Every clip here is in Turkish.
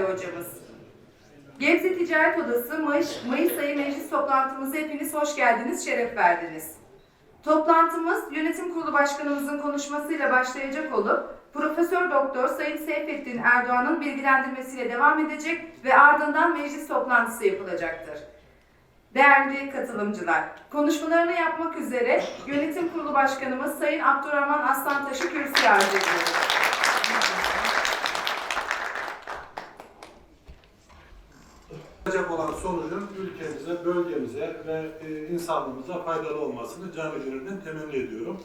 değerli hocamız. Gebze Ticaret Odası Mayıs, Mayıs ayı meclis toplantımıza hepiniz hoş geldiniz, şeref verdiniz. Toplantımız Yönetim Kurulu Başkanımızın konuşmasıyla başlayacak olup Profesör Doktor Sayın Seyfettin Erdoğan'ın bilgilendirmesiyle devam edecek ve ardından meclis toplantısı yapılacaktır. Değerli katılımcılar, konuşmalarını yapmak üzere Yönetim Kurulu Başkanımız Sayın Abdurrahman Aslantaş'ı kürsüye arz ediyoruz. Olacak olan sonucun ülkemize, bölgemize ve e, insanlığımıza faydalı olmasını canı gönülden temenni ediyorum.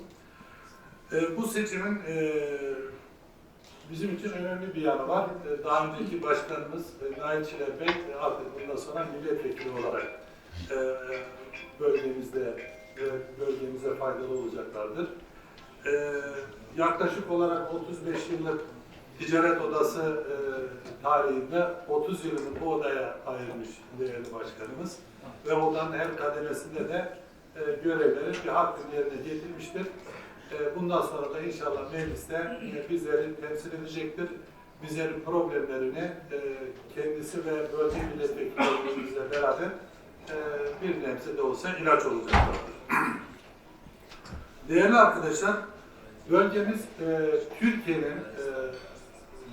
E, bu seçimin e, bizim için önemli bir yanı var. E, daha önceki başkanımız e, Nail Çiler Bey e, artık bundan sonra milletvekili olarak bölgemizde bölgemize faydalı olacaklardır. Yaklaşık olarak 35 yıllık Ticaret Odası e, tarihinde 30 yılını bu odaya ayırmış değerli başkanımız ve odanın her kademesinde de e, görevleri bir hakkın yerine getirmiştir. E, bundan sonra da inşallah mecliste e, bizleri temsil edecektir. Bizlerin problemlerini e, kendisi ve bölge milletvekillerimizle beraber e, bir nebze de olsa ilaç olacaklardır. Değerli arkadaşlar, bölgemiz e, Türkiye'nin e,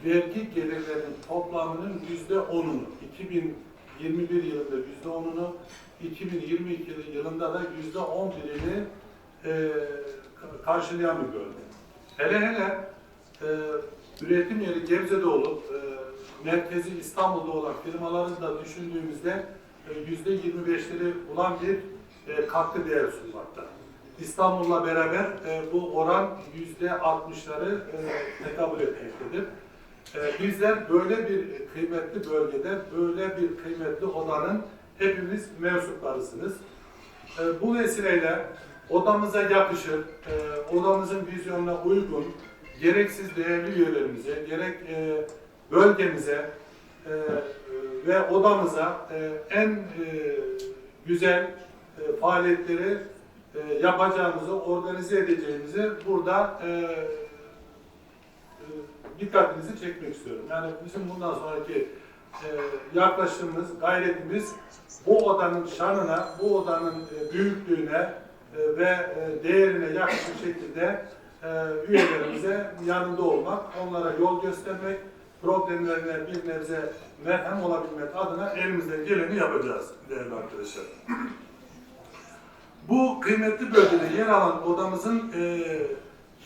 vergi gelirlerinin toplamının yüzde onunu, 2021 yılında yüzde onunu, 2022 yılında da yüzde on birini e, karşılayan bir bölge. Hele hele e, üretim yeri Gebze'de olup e, merkezi İstanbul'da olan firmaların da düşündüğümüzde e, yüzde 25'leri bulan bir e, katkı değer sunmakta. İstanbul'la beraber e, bu oran yüzde 60'ları e, tekabül etmektedir. E, bizler böyle bir kıymetli bölgede, böyle bir kıymetli odanın hepimiz mensuplarısınız. E, bu vesileyle odamıza yakışır, e, odamızın vizyonuna uygun, gereksiz değerli üyelerimize, gerek e, bölgemize e, ve odamıza en güzel faaliyetleri yapacağımızı, organize edeceğimizi burada e, dikkatinizi çekmek istiyorum. Yani bizim bundan sonraki e, yaklaşımımız, gayretimiz bu odanın şanına, bu odanın e, büyüklüğüne e, ve e, değerine yakışır şekilde e, üyelerimize yanında olmak, onlara yol göstermek, problemlerine bir nebze merhem olabilmek adına elimizden geleni yapacağız değerli arkadaşlar. Bu kıymetli bölgede yer alan odamızın e,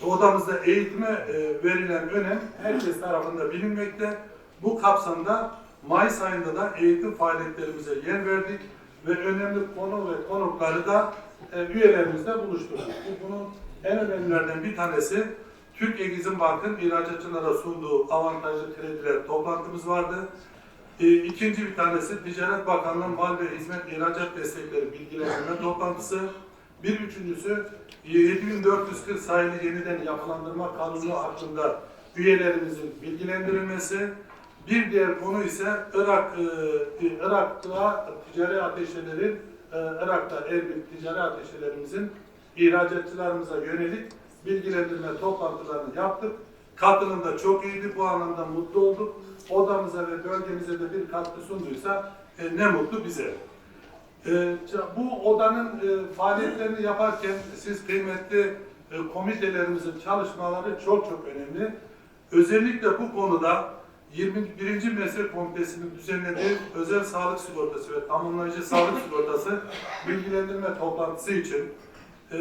odamızda eğitime e, verilen önem herkes tarafında bilinmekte. Bu kapsamda Mayıs ayında da eğitim faaliyetlerimize yer verdik ve önemli konu ve konukları da e, üyelerimizle buluşturduk. Bu bunun en önemlilerden bir tanesi Türk Egizim Bank'ın ihracatçılara sunduğu avantajlı krediler toplantımız vardı. E, ikinci bir tanesi Ticaret Bakanlığı Mal ve Hizmet İhracat Destekleri Bilgilendirme Toplantısı. Bir üçüncüsü 7440 sayılı yeniden yapılandırma kanunu hakkında üyelerimizin bilgilendirilmesi. Bir diğer konu ise Irak, e, Irak'ta ticari ateşelerin, e, Irak'ta Erbil ticari ateşelerimizin ihracatçılarımıza yönelik bilgilendirme toplantılarını yaptık. Katılım da çok iyiydi. Bu anlamda mutlu olduk. Odamıza ve bölgemize de bir katkı sunduysa e, ne mutlu bize. E, bu odanın e, faaliyetlerini yaparken siz kıymetli e, komitelerimizin çalışmaları çok çok önemli. Özellikle bu konuda 21. Meslek Komitesi'nin düzenlediği özel sağlık sigortası ve tamamlayıcı sağlık sigortası bilgilendirme toplantısı için e,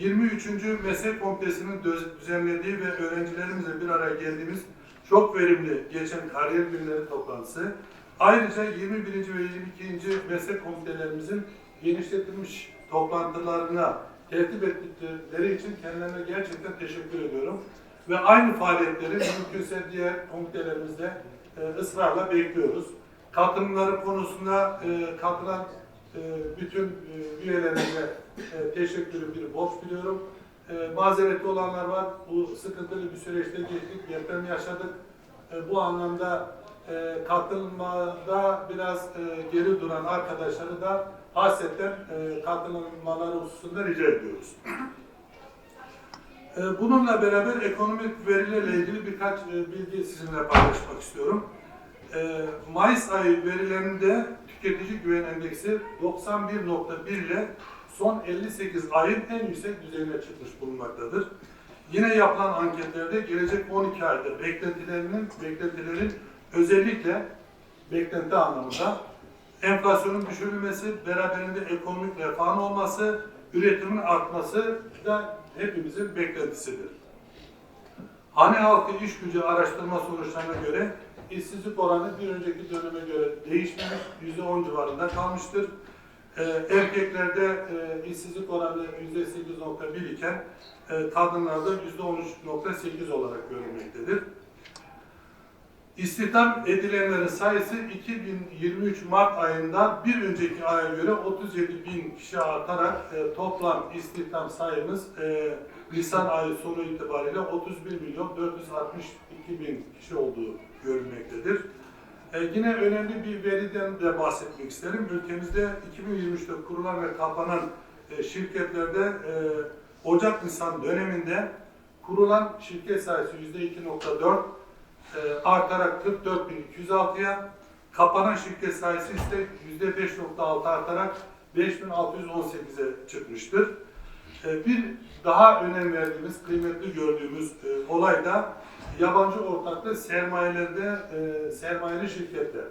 23. Meslek Komitesi'nin düzenlediği ve öğrencilerimizle bir araya geldiğimiz çok verimli geçen kariyer günleri toplantısı. Ayrıca 21. ve 22. meslek komitelerimizin genişletilmiş toplantılarına tertip ettikleri için kendilerine gerçekten teşekkür ediyorum. Ve aynı faaliyetleri mümkünse diğer komitelerimizde e, ısrarla bekliyoruz. Katılımları konusunda e, katılan e, bütün e, üyelerimize e, teşekkürü bir borç biliyorum. E, mazeretli olanlar var. Bu sıkıntılı bir süreçte geçtik, deprem yaşadık. Bu anlamda e, katılmada biraz e, geri duran arkadaşları da hasretten e, katılmaları hususunda rica ediyoruz. E, Bununla beraber ekonomik verilerle ilgili birkaç e, bilgi sizinle paylaşmak istiyorum. E, Mayıs ayı verilerinde tüketici güven endeksi 91.1 ile son 58 ayın en yüksek düzeyine çıkmış bulunmaktadır. Yine yapılan anketlerde gelecek 12 ayda beklentilerinin beklentilerin özellikle beklenti anlamında enflasyonun düşürülmesi, beraberinde ekonomik refahın olması, üretimin artması da hepimizin beklentisidir. Hane halkı iş gücü araştırma sonuçlarına göre işsizlik oranı bir önceki döneme göre değişmemiş, %10 civarında kalmıştır. Ee, erkeklerde e, işsizlik oranı %8.1 iken e, kadınlarda %13.8 olarak görülmektedir. İstihdam edilenlerin sayısı 2023 Mart ayında bir önceki aya göre 37 bin kişi artarak e, toplam istihdam sayımız e, Nisan ayı sonu itibariyle 31 milyon 462 bin kişi olduğu görülmektedir. E, yine önemli bir veriden de bahsetmek isterim. Ülkemizde 2023'te kurulan ve kapanan e, şirketlerde e, Ocak-Nisan döneminde kurulan şirket sayısı %2.4, e, artarak 44.206'ya, kapanan şirket sayısı ise %5.6 artarak 5.618'e çıkmıştır. E, bir daha önem verdiğimiz, kıymetli gördüğümüz e, olay da yabancı ortaklı sermayelerde e, sermayeli şirketler.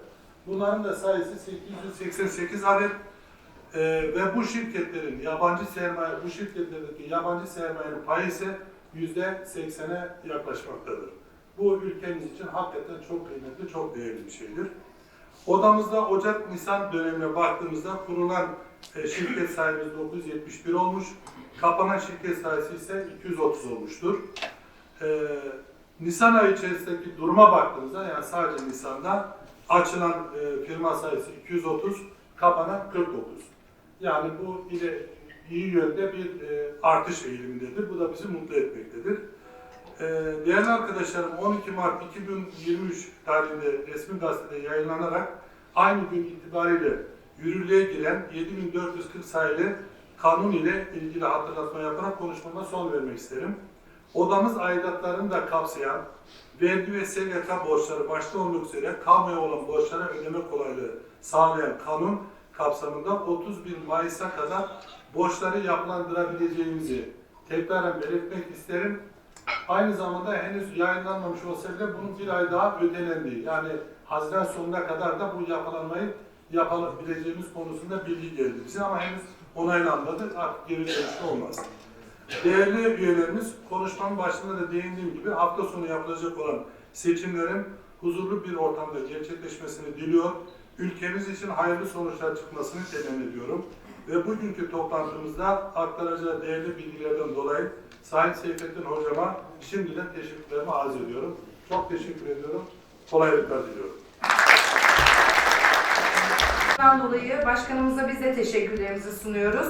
Bunların da sayısı 888 adet e, ve bu şirketlerin yabancı sermaye, bu şirketlerdeki yabancı sermayenin payı ise yüzde 80'e yaklaşmaktadır. Bu ülkemiz için hakikaten çok kıymetli, çok değerli bir şeydir. Odamızda Ocak-Nisan dönemine baktığımızda kurulan e, şirket sayımız 971 olmuş, kapanan şirket sayısı ise 230 olmuştur. E, Nisan ayı içerisindeki duruma baktığımızda, yani sadece Nisan'da açılan e, firma sayısı 230, kapanan 49. Yani bu ile iyi yönde bir e, artış eğilimindedir. Bu da bizi mutlu etmektedir. Ee, Değerli arkadaşlarım 12 Mart 2023 tarihinde resmi gazetede yayınlanarak aynı gün itibariyle yürürlüğe giren 7440 sayılı kanun ile ilgili hatırlatma yaparak konuşmama son vermek isterim. Odamız aidatlarını da kapsayan vergi ve SGK borçları başta olmak üzere kamuya olan borçlara ödeme kolaylığı sağlayan kanun kapsamında 31 Mayıs'a kadar borçları yapılandırabileceğimizi tekraren belirtmek isterim. Aynı zamanda henüz yayınlanmamış olsa bile bunun bir ay daha ötelendiği, yani Haziran sonuna kadar da bu yapılanmayı yapabileceğimiz konusunda bilgi geldi bize ama henüz onaylanmadı, artık geri dönüşü olmaz. Değerli üyelerimiz, konuşmanın başında da değindiğim gibi hafta sonu yapılacak olan seçimlerin huzurlu bir ortamda gerçekleşmesini diliyor. Ülkemiz için hayırlı sonuçlar çıkmasını temenni ediyorum. Ve bugünkü toplantımızda aktaracağı değerli bilgilerden dolayı Sayın Seyfettin Hocama şimdiden teşekkürlerimi arz ediyorum. Çok teşekkür ediyorum. Kolaylıklar diliyorum. Bundan dolayı başkanımıza biz de teşekkürlerimizi sunuyoruz.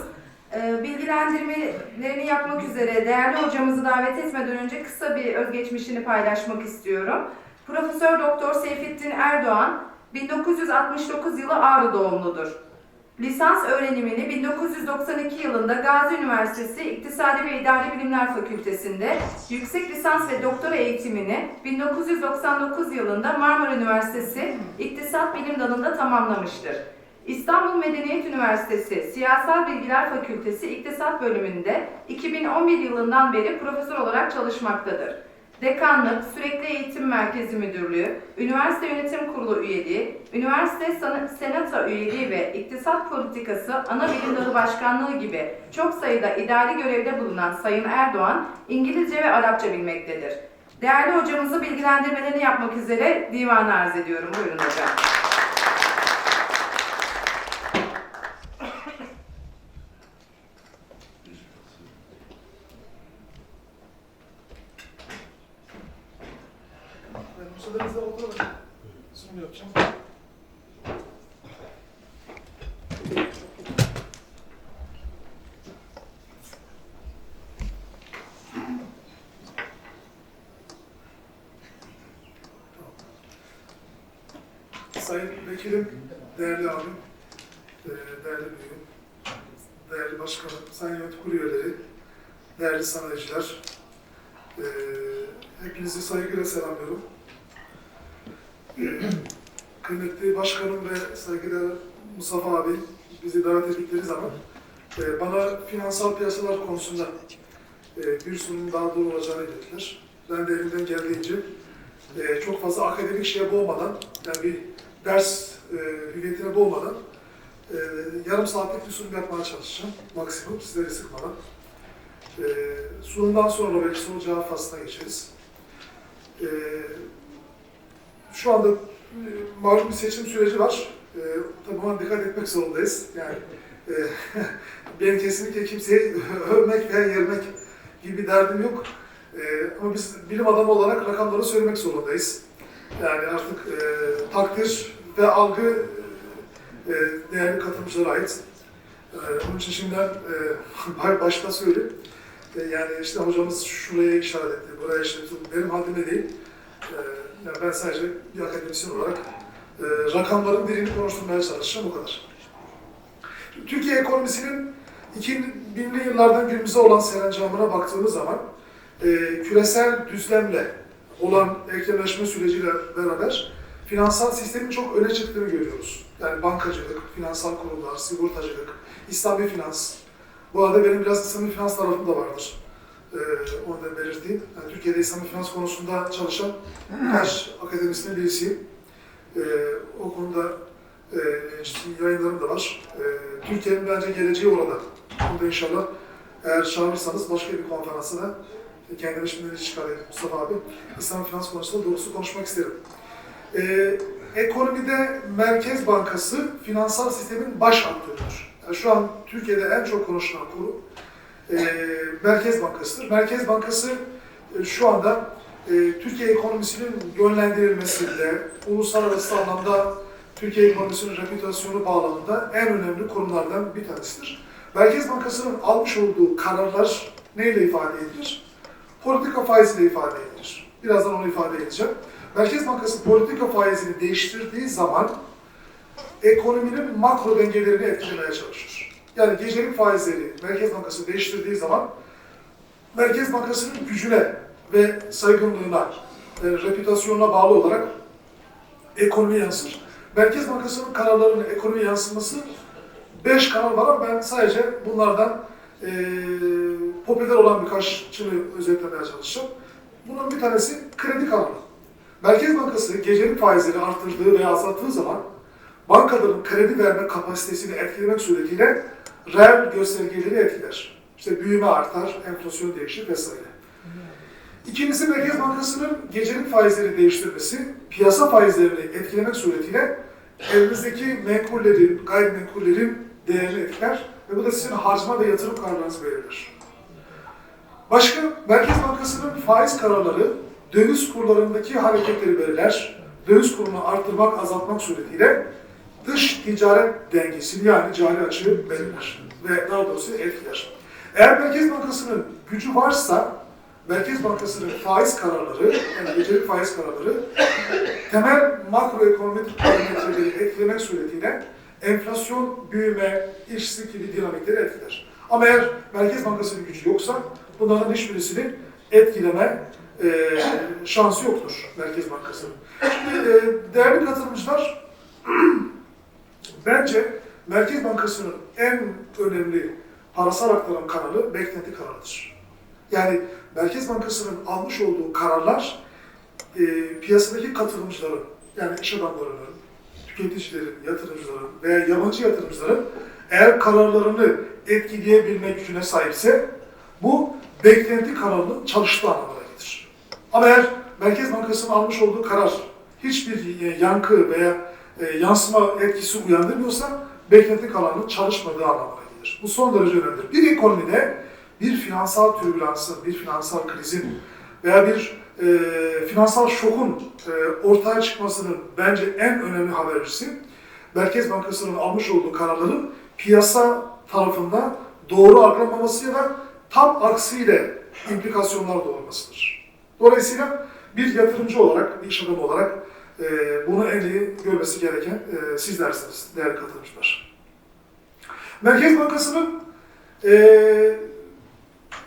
Ee, Bilgilendirmelerini yapmak üzere değerli hocamızı davet etmeden önce kısa bir özgeçmişini paylaşmak istiyorum. Profesör Doktor Seyfettin Erdoğan 1969 yılı Ağrı doğumludur. Lisans öğrenimini 1992 yılında Gazi Üniversitesi İktisadi ve İdari Bilimler Fakültesinde, yüksek lisans ve doktora eğitimini 1999 yılında Marmara Üniversitesi İktisat Bilim Dalı'nda tamamlamıştır. İstanbul Medeniyet Üniversitesi Siyasal Bilgiler Fakültesi İktisat Bölümünde 2011 yılından beri profesör olarak çalışmaktadır. Dekanlık, Sürekli Eğitim Merkezi Müdürlüğü, Üniversite Yönetim Kurulu üyeliği, Üniversite Senata üyeliği ve İktisat Politikası Ana Bilim Dalı Başkanlığı gibi çok sayıda idari görevde bulunan Sayın Erdoğan, İngilizce ve Arapça bilmektedir. Değerli hocamızı bilgilendirmelerini yapmak üzere divanı arz ediyorum. Buyurun hocam. Müsaadenizle oturalım. Sunum yapacağım. Sayın Vekilim, değerli abim, e, değerli büyüğüm, değerli başkanım, sayın yönetim kurulu değerli sanayiciler, e, hepinizi saygıyla selamlıyorum. Kıymetli başkanım ve saygıdeğer Mustafa abi bizi davet ettikleri zaman e, bana finansal piyasalar konusunda e, bir sunum daha doğru olacağını dediler. Ben de elimden geldiğince e, çok fazla akademik şeye boğmadan, yani bir ders e, hüviyetine boğmadan e, yarım saatlik bir sunum yapmaya çalışacağım. Maksimum sizleri sıkmadan. E, sunumdan sonra belki soru cevap faslına geçeriz. E, şu anda e, malum bir seçim süreci var. E, tabii buna dikkat etmek zorundayız. Yani e, ben kesinlikle kimseyi övmek veya yermek gibi bir derdim yok. E, ama biz bilim adamı olarak rakamları söylemek zorundayız. Yani artık e, takdir ve algı e, değerli katılımcılara ait. E, onun için şimdiden e, başta söyleyeyim. E, yani işte hocamız şuraya işaret etti, buraya işaret etti. Benim haddime değil. E, yani ben sadece bir akademisyen olarak e, rakamların dilini konuşturmaya çalışacağım o kadar. Türkiye ekonomisinin 2000'li yıllardan günümüze olan serencamına baktığımız zaman e, küresel düzlemle olan eklemleşme süreciyle beraber finansal sistemin çok öne çıktığını görüyoruz. Yani bankacılık, finansal kurumlar, sigortacılık, İslami finans. Bu arada benim biraz İslami finans tarafım da vardır. Ee, onu da belirteyim. Yani Türkiye'de İslami finans konusunda çalışan her akademisinin birisiyim. Ee, o konuda e, ciddi yayınlarım da var. Ee, Türkiye'nin bence geleceği orada. Bunu da inşallah eğer çağırırsanız başka bir konferansına kendime şimdi çıkarayım Mustafa abi. İslam finans konusunda doğrusu konuşmak isterim. Ee, ekonomide Merkez Bankası finansal sistemin baş aktörüdür. Yani şu an Türkiye'de en çok konuşulan kurum e, Merkez Bankası'dır. Merkez Bankası e, şu anda e, Türkiye ekonomisinin yönlendirilmesinde, uluslararası anlamda Türkiye ekonomisinin reputasyonu bağlamında en önemli konulardan bir tanesidir. Merkez Bankası'nın almış olduğu kararlar neyle ifade edilir? Politika faiziyle ifade edilir. Birazdan onu ifade edeceğim. Merkez Bankası politika faizini değiştirdiği zaman ekonominin makro dengelerini etkilemeye çalışır. Yani gecelik faizleri Merkez Bankası değiştirdiği zaman Merkez Bankası'nın gücüne ve saygınlığına, e, reputasyonuna bağlı olarak ekonomi yansır. Merkez Bankası'nın kararlarının ekonomiye yansıması 5 kanal var ama ben sadece bunlardan e, popüler olan birkaçını özetlemeye çalışacağım. Bunun bir tanesi kredi kanalı. Merkez Bankası gecelik faizleri arttırdığı veya azalttığı zaman bankaların kredi verme kapasitesini etkilemek suretiyle reel göstergeleri etkiler. İşte büyüme artar, enflasyon değişir vesaire. İkincisi Merkez Bankası'nın gecelik faizleri değiştirmesi, piyasa faizlerini etkilemek suretiyle elinizdeki menkullerin, gayrimenkullerin değerini etkiler ve bu da sizin harcama ve yatırım kararlarınızı belirler. Başka, Merkez Bankası'nın faiz kararları döviz kurlarındaki hareketleri belirler. Döviz kurunu arttırmak, azaltmak suretiyle dış ticaret dengesini yani cari açığı belirler ve daha doğrusu etkiler. Eğer Merkez Bankası'nın gücü varsa, Merkez Bankası'nın faiz kararları, yani gecelik faiz kararları, temel makroekonomik parametreleri etkilemek suretiyle enflasyon, büyüme, işsizlik gibi dinamikleri etkiler. Ama eğer Merkez Bankası'nın gücü yoksa bunların hiçbirisini etkileme e, şansı yoktur Merkez Bankası'nın. Şimdi e, değerli katılımcılar, bence Merkez Bankası'nın en önemli parasal aktarım kanalı beklenti kararıdır. Yani Merkez Bankası'nın almış olduğu kararlar e, piyasadaki katılımcıların, yani iş adamlarının, tüketicilerin, yatırımcıların veya yabancı yatırımcıların eğer kararlarını etkileyebilme gücüne sahipse bu beklenti kararının çalıştığı anlamına. Ama eğer Merkez Bankası'nın almış olduğu karar hiçbir e, yankı veya e, yansıma etkisi uyandırmıyorsa beklenti kararının çalışmadığı anlamına gelir. Bu son derece önemlidir. Bir ekonomide bir finansal türbülansın, bir finansal krizin veya bir e, finansal şokun e, ortaya çıkmasının bence en önemli habercisi Merkez Bankası'nın almış olduğu kararların piyasa tarafından doğru algılanmaması ya da tam aksiyle implikasyonlar doğurmasıdır. Dolayısıyla bir yatırımcı olarak, bir iş adamı olarak e, bunu en iyi görmesi gereken e, sizlersiniz değerli katılımcılar. Merkez Bankası'nın e,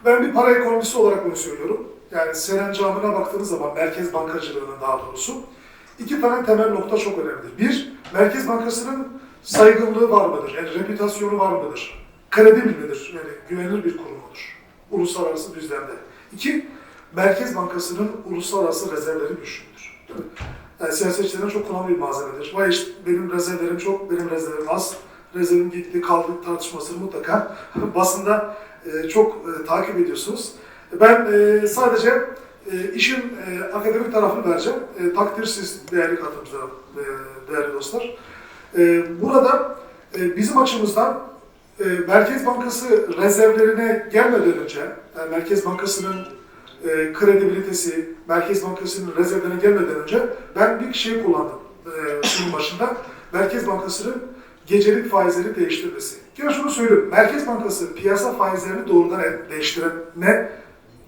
ben bir para ekonomisi olarak bunu söylüyorum. Yani serencamına baktığınız zaman merkez bankacılığının daha doğrusu iki tane temel nokta çok önemlidir. Bir, Merkez Bankası'nın saygınlığı var mıdır? Yani reputasyonu var mıdır? Kredibil midir? Yani güvenilir bir kurum mudur? Uluslararası düzlemde. İki, Merkez Bankası'nın uluslararası rezervleri güçlüdür. Yani siyasetçilerin çok kullandığı bir malzemedir. Vay işte benim rezervlerim çok, benim rezervlerim az. Rezervim gitti, kaldı tartışmasını mutlaka basında e, çok e, takip ediyorsunuz. Ben e, sadece e, işin e, akademik tarafını vereceğim. E, takdir siz değerli katılımcılarım, e, değerli dostlar. E, burada e, bizim açımızdan e, Merkez Bankası rezervlerine gelmeden önce, yani Merkez Bankası'nın e, kredibilitesi, Merkez Bankası'nın rezervlerine gelmeden önce ben bir şey kullandım e, sunum başında. Merkez Bankası'nın gecelik faizleri değiştirmesi. Gene şunu söyleyeyim, Merkez Bankası piyasa faizlerini doğrudan değiştirme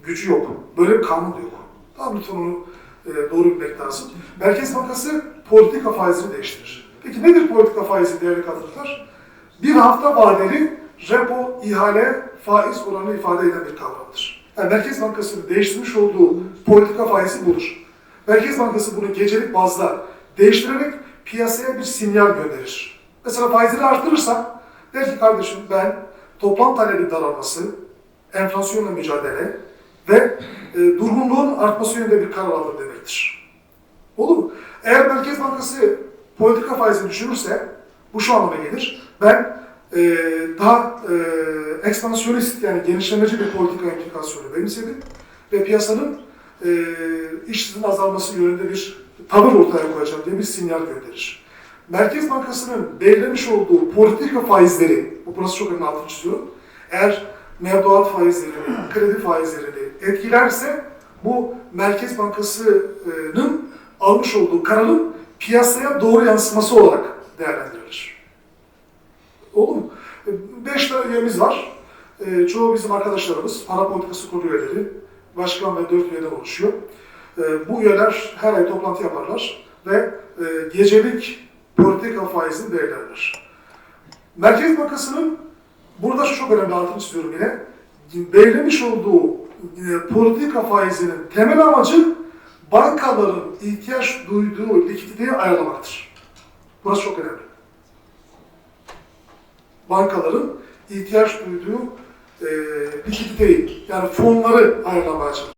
gücü yok. Böyle bir kanun yok. Tamam lütfen onu e, doğru bilmek lazım. Merkez Bankası politika faizini değiştirir. Peki nedir politika faizi değerli katılımcılar? Bir hafta vadeli repo ihale faiz oranı ifade eden bir kavramdır. Yani Merkez Bankası'nın değiştirmiş olduğu politika faizi budur. Merkez Bankası bunu gecelik bazda değiştirerek piyasaya bir sinyal gönderir. Mesela faizleri arttırırsa der ki kardeşim ben toplam talebin daralması, enflasyonla mücadele ve e, durgunluğun artması yönünde bir karar alır demektir. Olur mu? Eğer Merkez Bankası politika faizini düşürürse bu şu anlama gelir. Ben e, daha e, ekspansiyonist yani genişlemeci bir politika implikasyonu benimsedim ve piyasanın e, işsizliğin azalması yönünde bir tavır ortaya koyacağım diye bir sinyal gönderir. Merkez Bankası'nın belirlemiş olduğu politika faizleri, bu burası çok önemli altını çiziyorum, eğer mevduat faizlerini, kredi faizlerini etkilerse bu Merkez Bankası'nın almış olduğu kararın piyasaya doğru yansıması olarak değerlendirilir. Olur? Beş tane üyemiz var. E, çoğu bizim arkadaşlarımız, para politikası kurulu üyeleri, başkan ve dört üyeden oluşuyor. E, bu üyeler her ay toplantı yaparlar ve e, gecelik politika faizini belirlerler. Merkez Bankası'nın burada şu çok önemli altını çiziyorum yine. Belirlemiş olduğu e, politika faizinin temel amacı bankaların ihtiyaç duyduğu likiditeyi ayarlamaktır. Burası çok önemli bankaların ihtiyaç duyduğu e, likiditeyi yani fonları ayarlamaya çalışıyor.